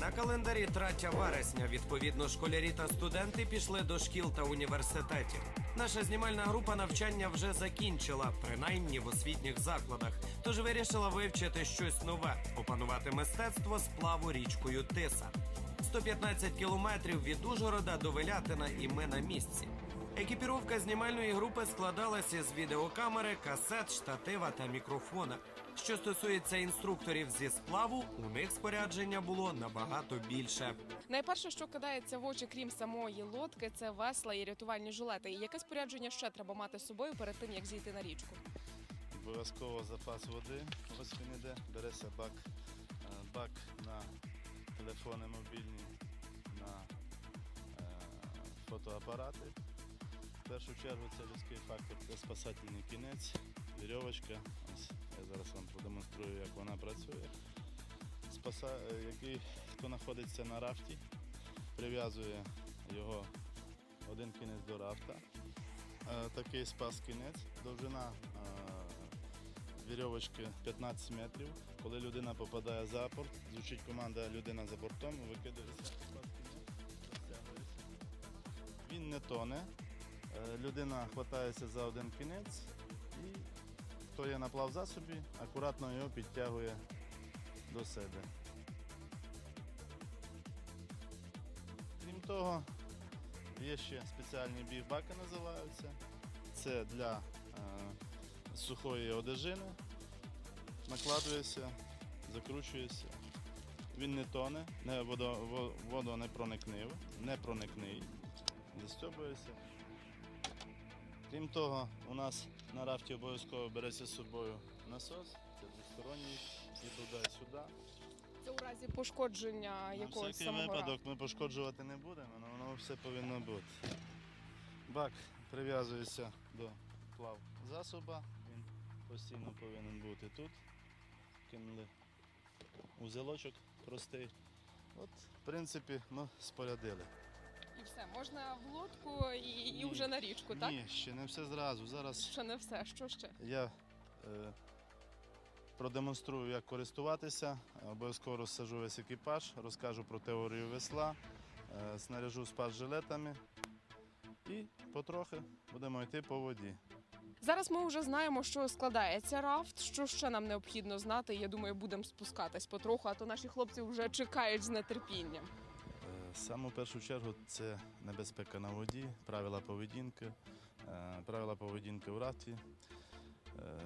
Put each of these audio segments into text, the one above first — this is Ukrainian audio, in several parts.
На календарі 3 вересня. Відповідно, школярі та студенти пішли до шкіл та університетів. Наша знімальна група навчання вже закінчила, принаймні в освітніх закладах. Тож вирішила вивчити щось нове, опанувати мистецтво сплаву річкою Тиса. 115 кілометрів від Ужгорода до Велятина, і ми на місці. Екіпіровка знімальної групи складалася з відеокамери, касет, штатива та мікрофона. Що стосується інструкторів зі сплаву, у них спорядження було набагато більше. Найперше, що кидається в очі, крім самої лодки, це весла і рятувальні жилети. І яке спорядження ще треба мати з собою перед тим, як зійти на річку? Обов'язково запас води. Ось він іде. Береться бак, е, бак на телефони мобільні, на е, фотоапарати. В першу чергу це людський фактор, це спасательний кінець, вірьовочка. Ось я зараз вам продемонструю, як вона працює. Спаса, який, хто знаходиться на рафті, прив'язує його один кінець до рафта. Е, Такий спас кінець, довжина е, вірьовочки 15 метрів. Коли людина попадає за борт, звучить команда людина за бортом, викидається спас кінець. Він не тоне. Е, Людина хватається за один кінець хто є на плавзасобі, акуратно його підтягує до себе. Крім того, є ще спеціальні бігбаки називаються. Це для е, сухої одежини. Накладується, закручується. Він не тоне, не не проникнив, не проникний, застьобується. Крім того, у нас на рафті обов'язково береться з собою насос, це двосторонній, і туди-сюди. Це у разі пошкодження На якогось всякий самого випадок ми пошкоджувати не будемо, але воно все повинно бути. Бак прив'язується до плав засоба, він постійно повинен бути тут. Кинули узелочок простий. От, в принципі, ми спорядили. І все, можна в лодку і, і Ні. вже на річку, так? Ні, ще не все зразу. Зараз Ще не все. Що ще? я е, продемонструю, як користуватися. Обов'язково розсажу весь екіпаж, розкажу про теорію весла, е, снаряжу спас жилетами і потрохи будемо йти по воді. Зараз ми вже знаємо, що складається рафт. Що ще нам необхідно знати? Я думаю, будемо спускатись потроху, а то наші хлопці вже чекають з нетерпінням. Саме в першу чергу це небезпека на воді, правила поведінки, е, правила поведінки в рафті. Е,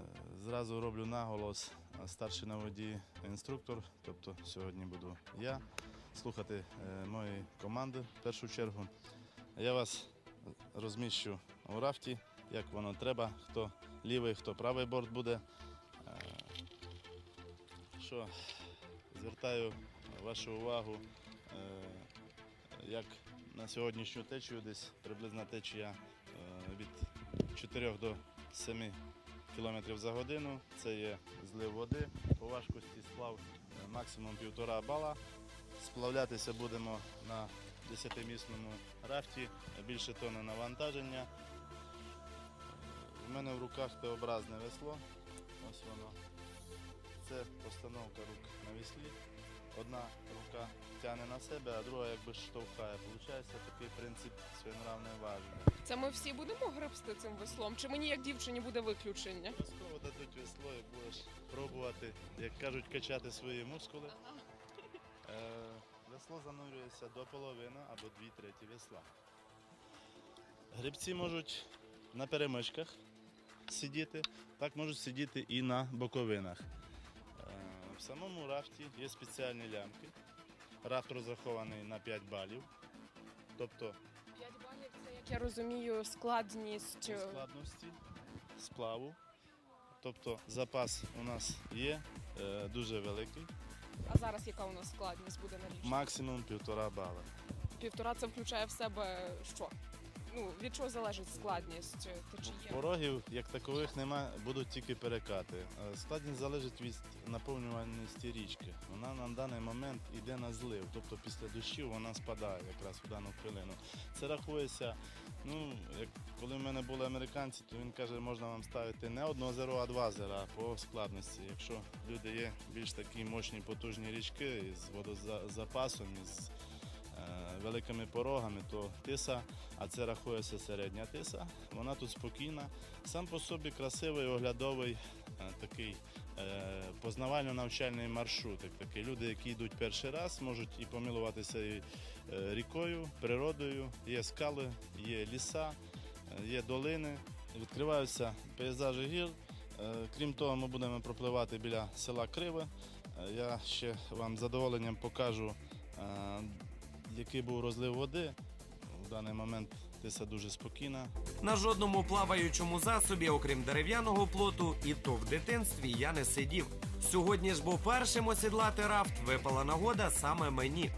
Зразу роблю наголос старший на воді інструктор, тобто сьогодні буду я слухати е, мої команди в першу чергу. Я вас розміщу у рафті, як воно треба, хто лівий, хто правий борт буде. Що звертаю вашу увагу, як на сьогоднішню течію, десь приблизна течія е, від 4 до 7 км за годину. Це є злив води. По важкості сплав е, максимум 1,5 бала. Сплавлятися будемо на 10-місному рафті, більше тонни навантаження. Е, У мене в руках Т-образне весло. Ось воно. Це постановка рук на веслі. Одна рука тягне на себе, а друга якби штовхає. Получається такий принцип своєнравне важення. Це ми всі будемо гребсти цим веслом? Чи мені як дівчині буде виключення? Обов'язково дадуть весло і будеш пробувати, як кажуть, качати свої мускули. Е, весло занурюється до половини або дві треті весла. Грибці можуть на перемичках сидіти, так можуть сидіти і на боковинах. Е, в самому рафті є спеціальні лямки. Рафт розрахований на 5 балів. Тобто 5 балів це, як я розумію, складність. складності сплаву. Тобто запас у нас є е, дуже великий, А зараз яка у нас складність буде на річці? максимум півтора бала. Півтора це включає в себе що? Ну від чого залежить складність е, течії? Порогів як такових нема, будуть тільки перекати. Е, Складність залежить від наповнюваності річки. Вона на даний момент йде на злив, тобто після дощів вона спадає якраз у дану хвилину. Це рахується. Ну, як коли в мене були американці, то він каже, можна вам ставити не одне озеро, а два озера по складності. Якщо люди є більш такі мощні, потужні річки з водозапасом, е, великими порогами, то тиса, а це рахується середня тиса. Вона тут спокійна. Сам по собі красивий, оглядовий е, такий е, познавально-навчальний маршрут. Такий. Люди, які йдуть перший раз, можуть і помилуватися і, е, рікою, природою. Є скали, є ліса, є долини. Відкриваються пейзажі гір. Крім того, ми будемо пропливати біля села Криве. Я ще вам задоволенням покажу, який був розлив води. У даний момент тиса дуже спокійна. На жодному плаваючому засобі, окрім дерев'яного плоту, і то в дитинстві я не сидів. Сьогодні ж був першим осідлати рафт, випала нагода саме мені.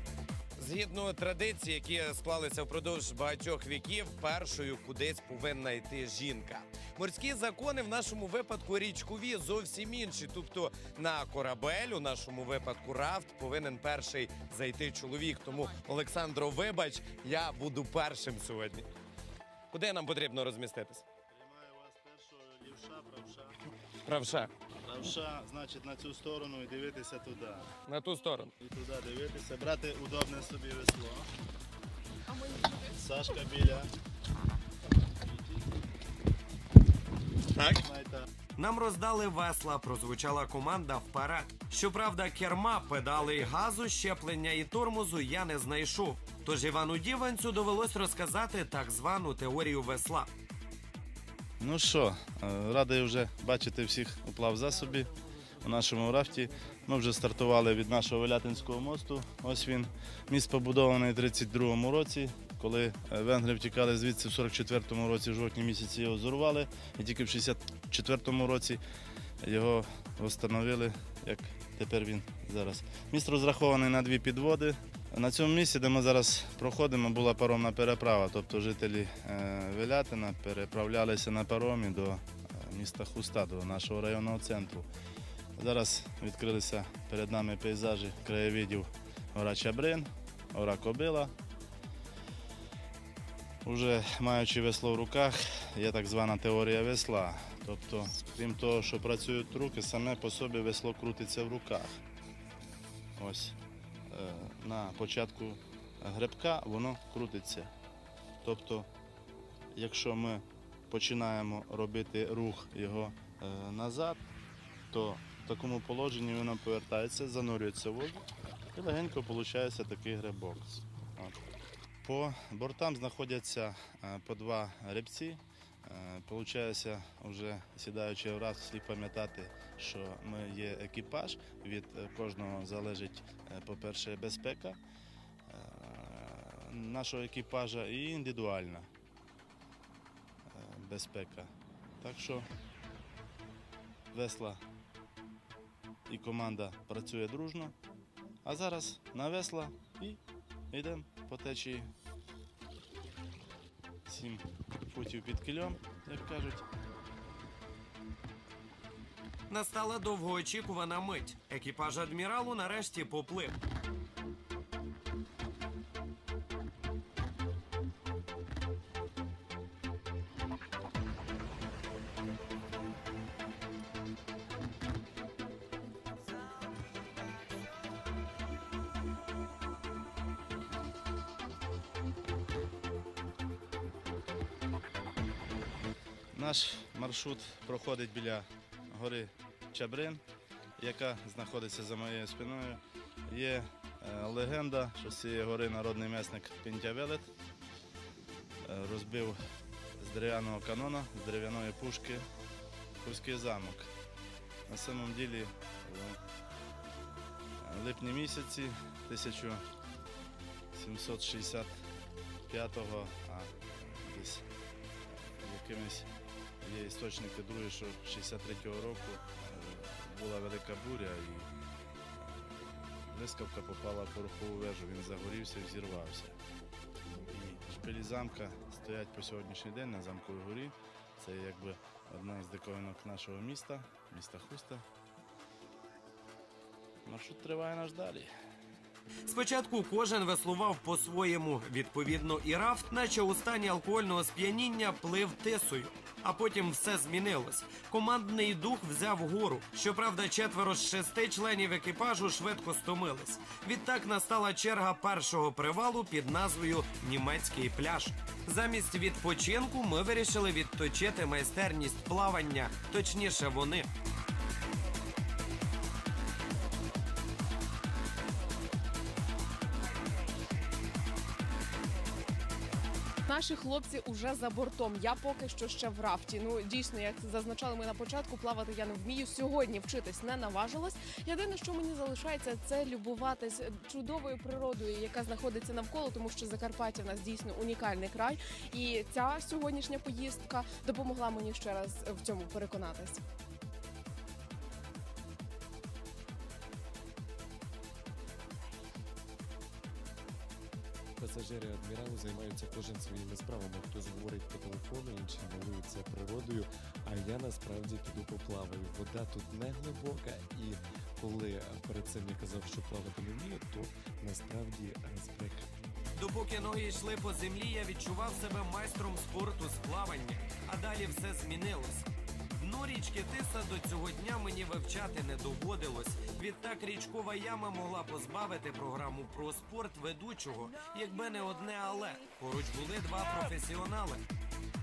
Згідно традицій, які склалися впродовж багатьох віків, першою кудись повинна йти жінка. Морські закони в нашому випадку річкові зовсім інші. Тобто на корабель, у нашому випадку рафт, повинен перший зайти чоловік. Тому Олександро, вибач, я буду першим сьогодні. Куди нам потрібно розміститись? Приймаю вас першого лівша, правша. Правша. Правша, значить, на цю сторону і дивитися туди. На ту сторону. І туди дивитися, брати удобне собі весло. А ми? Сашка біля. Так. Нам роздали весла, прозвучала команда вперед. Щоправда, керма, педали й газу, щеплення і тормозу я не знайшов. Тож Івану Діванцю довелось розказати так звану теорію весла. Ну що, е, радий вже бачити всіх у плавзасобі у нашому рафті. Ми вже стартували від нашого Велятинського мосту. Ось він. Міст побудований у 32-му році. Коли е, венгри втікали звідси в 44-му році, в жовтні місяці його зорвали, і тільки в 64-му році його встановили, як тепер він зараз. Міст розрахований на дві підводи. На цьому місці, де ми зараз проходимо, була паромна переправа. Тобто жителі е, Велятина переправлялися на паромі до е, міста Хуста, до нашого районного центру. Зараз відкрилися перед нами пейзажі краєвидів гора Чабрин, гора Кобила. Уже маючи весло в руках, є так звана теорія весла. Тобто, крім того, що працюють руки, саме по собі весло крутиться в руках. Ось е, на початку гребка воно крутиться. Тобто, якщо ми починаємо робити рух його е, назад, то в такому положенні воно повертається, занурюється в воду і легенько виходить такий грибок. От. По бортам знаходяться е, по два гребці. Е, Получається, вже сідаючи в раз, слід пам'ятати, що ми є екіпаж. Від е, кожного залежить, по-перше, безпека нашого екіпажа і індивідуальна безпека. Так що весла і команда працює дружно. А зараз на весла і йдемо по течії. Сім футів під кільом, як кажуть. Настала довгоочікувана мить. Екіпаж адміралу нарешті поплив. Маршрут проходить біля гори Чабрин, яка знаходиться за моєю спиною. Є е, легенда, що з цієї гори народний месник Пентявелет е, розбив з дерев'яного канона, з дерев'яної пушки Курський замок. На самом ділі в липні місяці 1765-го, а десь якимись є істочники другі, що 63-го року е, була велика буря і е, блискавка попала в порохову вежу, він загорівся і взірвався. І шпилі замка стоять по сьогоднішній день на замковій горі. Це якби одна із диковинок нашого міста, міста Хуста. Маршрут триває наш далі. Спочатку кожен веслував по-своєму. Відповідно, і рафт, наче у стані алкогольного сп'яніння, плив тисою. А потім все змінилось. Командний дух взяв гору. Щоправда, четверо з шести членів екіпажу швидко стомились. Відтак настала черга першого привалу під назвою Німецький пляж. Замість відпочинку ми вирішили відточити майстерність плавання, точніше, вони. Наші хлопці уже за бортом. Я поки що ще в рафті. Ну дійсно, як зазначали ми на початку, плавати я не вмію. Сьогодні вчитись не наважилась. Єдине, що мені залишається, це любуватись чудовою природою, яка знаходиться навколо, тому що Закарпаття в нас дійсно унікальний край. І ця сьогоднішня поїздка допомогла мені ще раз в цьому переконатись. Пасажири адміралу займаються кожен своїми справами. Хтось говорить по телефону, інші милуються природою. А я насправді піду поплаваю. Вода тут не глибока, і коли перед цим я казав, що плавати не вмію, то насправді збрехав. Допоки ноги йшли по землі, я відчував себе майстром спорту з плавання, а далі все змінилось. Дно річки Тиса до цього дня мені вивчати не доводилось. Відтак річкова яма могла позбавити програму про спорт ведучого, якби не одне але поруч були два професіонали.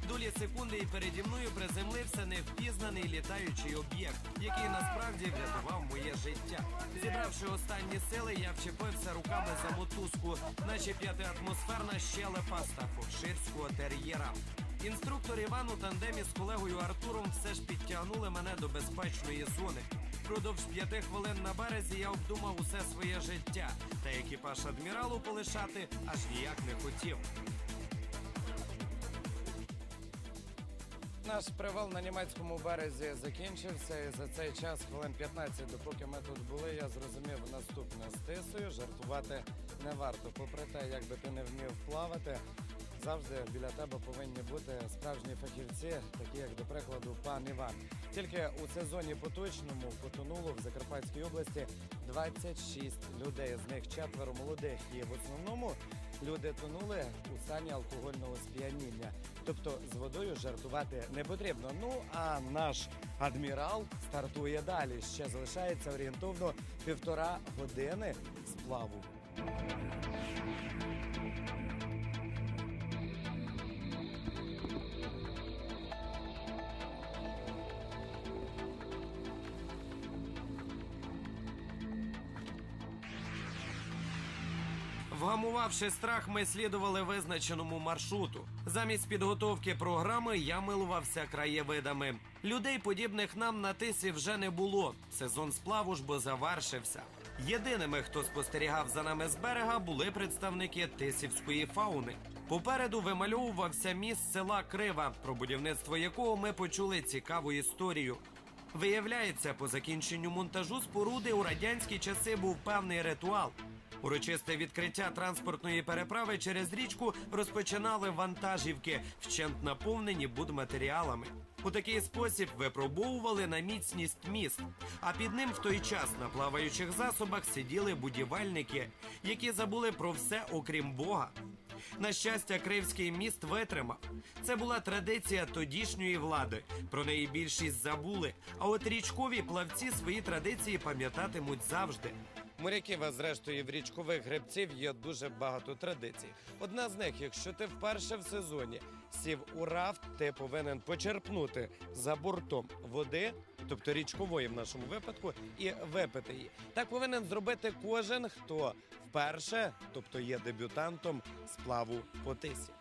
Долі секунди і переді мною приземлився невпізнаний літаючий об'єкт, який насправді врятував моє життя. Зібравши останні сили, я вчепився руками за мотузку, наче п'ятиатмосферна щелепа стафорширського тер'єра. Інструктор Іван у тандемі з колегою Артуром все ж підтягнули мене до безпечної зони. Продовж п'яти хвилин на березі я обдумав усе своє життя, та екіпаж адміралу полишати аж ніяк не хотів. Наш привал на німецькому березі закінчився, і за цей час, хвилин 15, допоки ми тут були, я зрозумів наступне з тисою. Жартувати не варто. Попри те, як би ти не вмів плавати, завжди біля тебе повинні бути справжні фахівці, такі як, до прикладу, пан Іван. Тільки у сезоні поточному потонуло в Закарпатській області 26 людей. З них четверо молодих. І в основному люди тонули у стані алкогольного сп'яніння. Тобто з водою жартувати не потрібно. Ну а наш адмірал стартує далі. Ще залишається орієнтовно півтора години сплаву. Вгамувавши страх, ми слідували визначеному маршруту. Замість підготовки програми я милувався краєвидами. Людей, подібних нам на тисі, вже не було. Сезон сплаву ж бо завершився. Єдиними, хто спостерігав за нами з берега, були представники тисівської фауни. Попереду вимальовувався міст села Крива, про будівництво якого ми почули цікаву історію. Виявляється, по закінченню монтажу споруди у радянські часи був певний ритуал. Урочисте відкриття транспортної переправи через річку розпочинали вантажівки, вщент наповнені будматеріалами. У такий спосіб випробовували на міцність міст. А під ним в той час на плаваючих засобах сиділи будівельники, які забули про все окрім Бога. На щастя, Кривський міст витримав. Це була традиція тодішньої влади. Про неї більшість забули. А от річкові плавці свої традиції пам'ятатимуть завжди. Моряків, а зрештою в річкових гребців є дуже багато традицій. Одна з них, якщо ти вперше в сезоні сів у рафт, ти повинен почерпнути за бортом води, тобто річкової в нашому випадку, і випити її. Так повинен зробити кожен, хто вперше, тобто є дебютантом сплаву по тисі.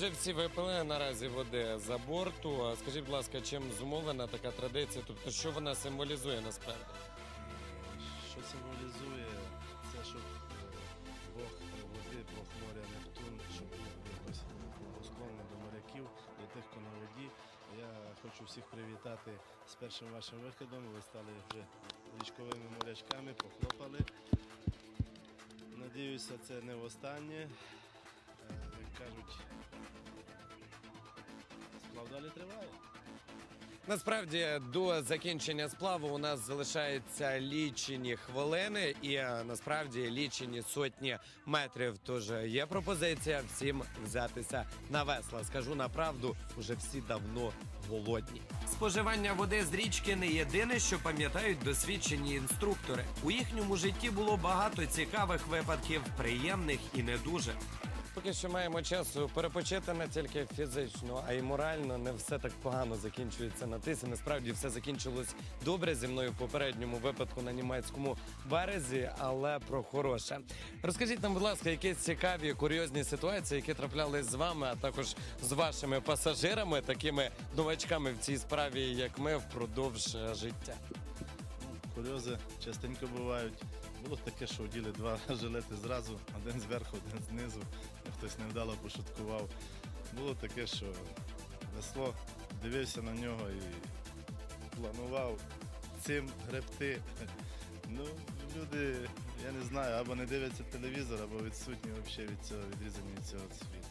Отже, всі випили наразі води за борту. Скажіть, будь ласка, чим зумовлена така традиція? Тобто, що вона символізує насправді? Що символізує це, щоб е, Бог води, Бог моря Нептун, щоб якось благосклонно до моряків, до тих, хто на воді. Я хочу всіх привітати з першим вашим виходом. Ви стали вже річковими морячками, похлопали. Надіюся, це не востаннє. Сплав далі триває. Насправді до закінчення сплаву у нас залишаються лічені хвилини і е, насправді лічені сотні метрів. Тож є пропозиція всім взятися на весла. Скажу на правду, уже всі давно голодні. Споживання води з річки не єдине, що пам'ятають досвідчені інструктори. У їхньому житті було багато цікавих випадків, приємних і не дуже. Поки що маємо часу перепочити не тільки фізично, а й морально. Не все так погано закінчується на тисі. Насправді все закінчилось добре зі мною в попередньому випадку на німецькому березі, але про хороше. Розкажіть нам, будь ласка, якісь цікаві курйозні ситуації, які траплялись з вами, а також з вашими пасажирами, такими новачками в цій справі, як ми, впродовж е, життя. Ну, Курйози частенько бувають. Було таке, що вділи два жилети зразу, один зверху, один знизу. Хтось невдало пошуткував. Було таке, що весло дивився на нього і планував цим гребти. Ну, люди, я не знаю, або не дивляться телевізор, або відсутні взагалі від цього, відрізані від цього світу.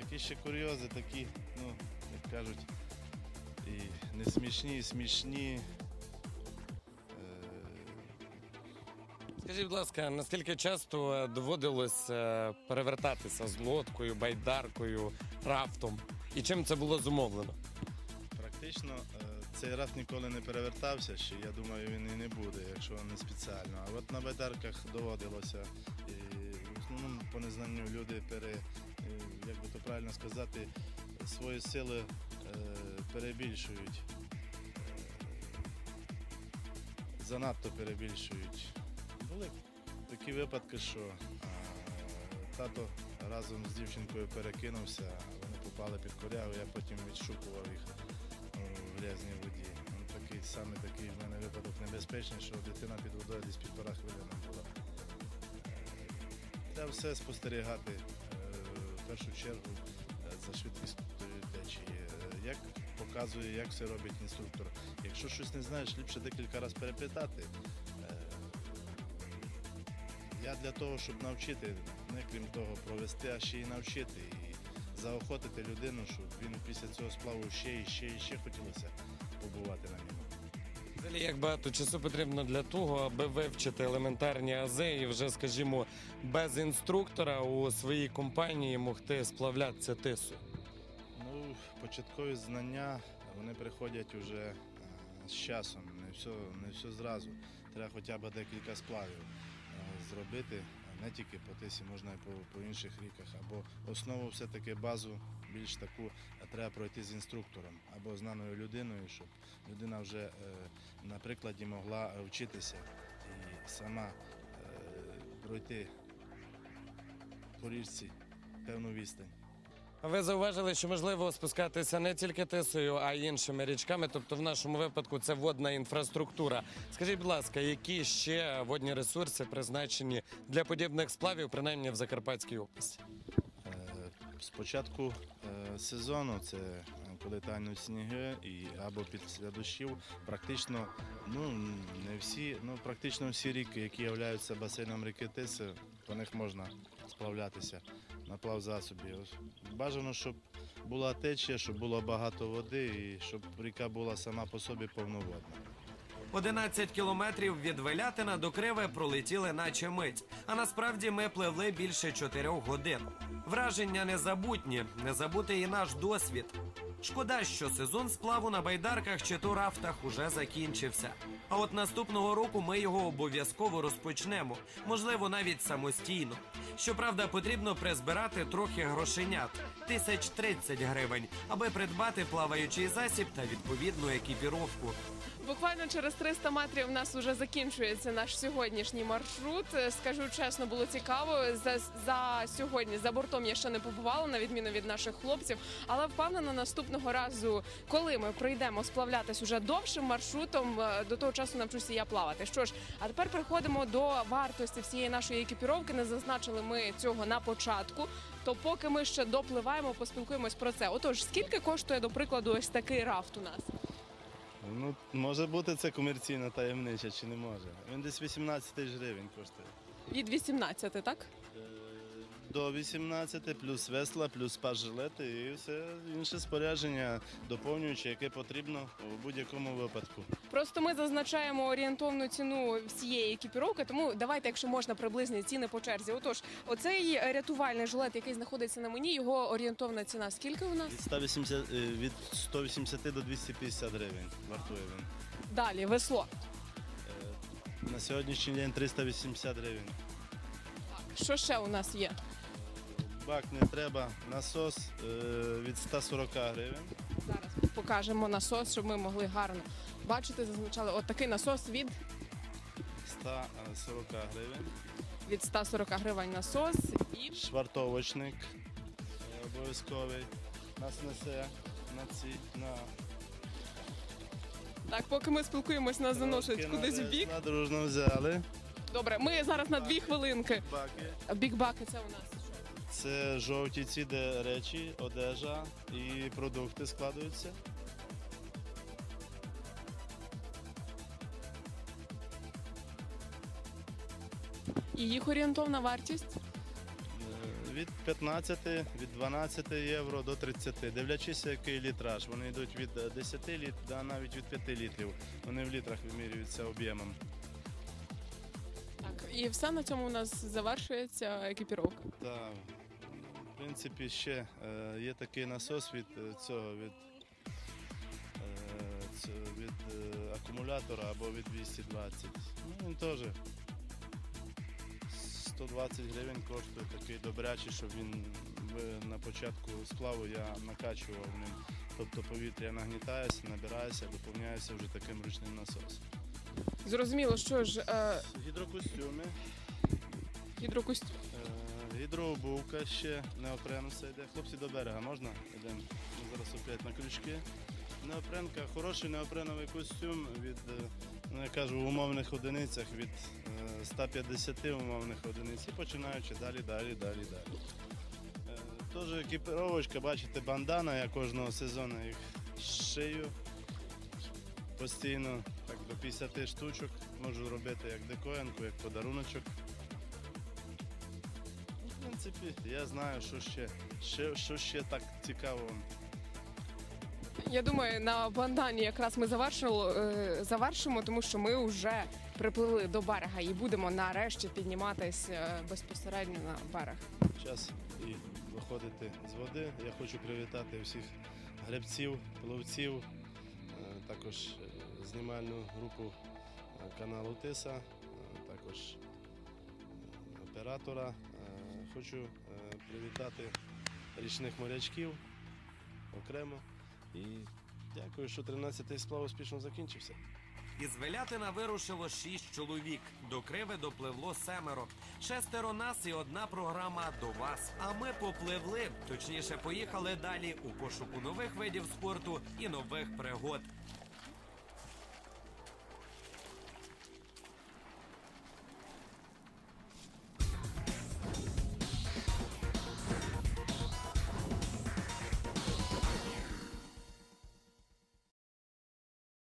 Які ще курйози такі, ну, як кажуть, і не смішні, і смішні. Скажіть, будь ласка, наскільки часто доводилось е, перевертатися з лодкою, байдаркою, рафтом? І чим це було зумовлено? Практично е, цей рафт ніколи не перевертався, ще я думаю, він і не буде, якщо не спеціально. А от на байдарках доводилося. І в основному по незнанню люди пере, е, як би то правильно сказати, свої сили перебільшують. Занадто перебільшують. Були такі випадки, що е, тато разом з дівчинкою перекинувся, вони попали під корягу, я потім відшукував їх у грязній воді. Ну, такий саме такий в мене випадок небезпечний, що дитина під водою десь півтора хвилини була. Е, Треба все спостерігати е, в першу чергу е, за швидкістю течії. Е, Як показує, як все робить інструктор. Якщо щось не знаєш, ліпше декілька разів перепитати. Для того, щоб навчити, не крім того, провести, а ще й навчити. І заохотити людину, щоб він після цього сплаву ще і ще і ще хотілося побувати на ньому. Взагалі, як багато часу потрібно для того, аби вивчити елементарні ази і вже, скажімо, без інструктора у своїй компанії могти сплавлятися тису. Ну, початкові знання вони приходять уже е, з часом, не все, не все зразу. Треба хоча б декілька сплавів зробити, не тільки по тисі, можна і по, по інших ріках. Або основу все-таки базу більш таку е, треба пройти з інструктором або знаною людиною, щоб людина вже е, на прикладі могла вчитися і сама е, пройти по річці певну відстань. Ви зауважили, що можливо спускатися не тільки тисою, а й іншими річками. Тобто, в нашому випадку це водна інфраструктура. Скажіть, будь ласка, які ще водні ресурси призначені для подібних сплавів, принаймні в Закарпатській області? Е, З початку е, сезону, це е, коли тануть сніги і або після дощів, практично ну не всі, ну практично всі ріки, які являються басейном ріки Тиси, по них можна сплавлятися на плавзасобі. Бажано, щоб була течія, щоб було багато води і щоб ріка була сама по собі повноводна. 11 кілометрів від Велятина до Криви пролетіли наче мить. А насправді ми пливли більше 4 годин. Враження незабутні, не забути і наш досвід. Шкода, що сезон сплаву на байдарках чи то рафтах уже закінчився. А от наступного року ми його обов'язково розпочнемо, можливо, навіть самостійно. Щоправда, потрібно призбирати трохи грошенят тисяч 30 гривень, аби придбати плаваючий засіб та відповідну екіпіровку. Буквально через 300 метрів у нас вже закінчується наш сьогоднішній маршрут. Скажу чесно, було цікаво. За, за сьогодні за бортом я ще не побувала, на відміну від наших хлопців. Але впевнена, наступного разу, коли ми прийдемо сплавлятись уже довшим маршрутом, е, до того часу навчуся я плавати. Що ж, а тепер переходимо до вартості всієї нашої екіпіровки. Не зазначили ми цього на початку. То поки ми ще допливаємо, поспілкуємось про це. Отож, скільки коштує, до прикладу, ось такий рафт у нас? Ну, може бути це комерційна таємниця чи не може. Він десь 18 тисяч гривень коштує. Від 18, так? До 18, плюс весла, плюс паж-жилети і все інше спорядження, доповнюючи, яке потрібно у будь-якому випадку. Просто ми зазначаємо орієнтовну ціну всієї екіпіровки, тому давайте, якщо можна, приблизні ціни по черзі. Отож, оцей рятувальний жилет, який знаходиться на мені, його орієнтовна ціна. Скільки у нас? Від 180, е, від 180 до 250 гривень вартує він. Далі весло. Е, На сьогоднішній день 380 гривень. Що ще у нас є? Бак не треба, насос е, від 140 гривень. Зараз покажемо насос, щоб ми могли гарно бачити. Зазначали от такий насос від, 140 гривень. від 140 гривень насос і Швартовочник е, обов'язковий. Нас несе на ці на так, поки ми спілкуємось, нас заносить трошки кудись в бік. дружно взяли. Добре, ми зараз на дві хвилинки. Баки. Бікбаки це у нас. Це жовті ці, де речі, одежа і продукти складаються. І їх орієнтовна вартість. Е, Від 15, від 12 євро до 30, дивлячись, який літраж. Вони йдуть від е, 10 літ до навіть від 5 літрів. Вони в літрах вимірюються об'ємом. Так, і все на цьому у нас завершується екіпіровка. Та, в принципі, ще е, є такий насос від е, цього від, е, від акумулятора або від 220. Ну, він теж 120 гривень коштує такий добрячий, щоб він на початку сплаву я накачував ним. Тобто повітря нагнітається, набирається, доповняється вже таким ручним насосом. Зрозуміло, що ж е, Гідрокостюми. гідрокостюм. Е, Гідрообувка ще неопрен все йде. Хлопці до берега можна? Йдемо. Ми зараз опять на крючки. Неопренка, хороший неопреновий костюм від, е, ну я кажу, в умовних одиницях від е, 150 умовних одиниць і починаючи далі, далі, далі, далі. Е, Теж екіпіровочка, бачите, бандана, я кожного сезону їх шию постійно, так до 50 штучок. Можу робити як декоянку, як подаруночок. Принципі, я знаю, що ще, ще, що ще так цікаво. Я думаю, на бандані якраз ми завершили, е, завершимо, тому що ми вже припливли до берега і будемо нарешті підніматись е, безпосередньо на берег. Час і виходити з води. Я хочу привітати всіх гребців, ловців, е, також е, знімальну групу е, каналу Тиса, е, також е, оператора. Хочу е, привітати річних морячків окремо. І дякую, що 13-й сплав успішно закінчився. Із Велятина вирушило шість чоловік. До Криви допливло семеро. Шестеро нас і одна програма до вас. А ми попливли, точніше, поїхали далі у пошуку нових видів спорту і нових пригод.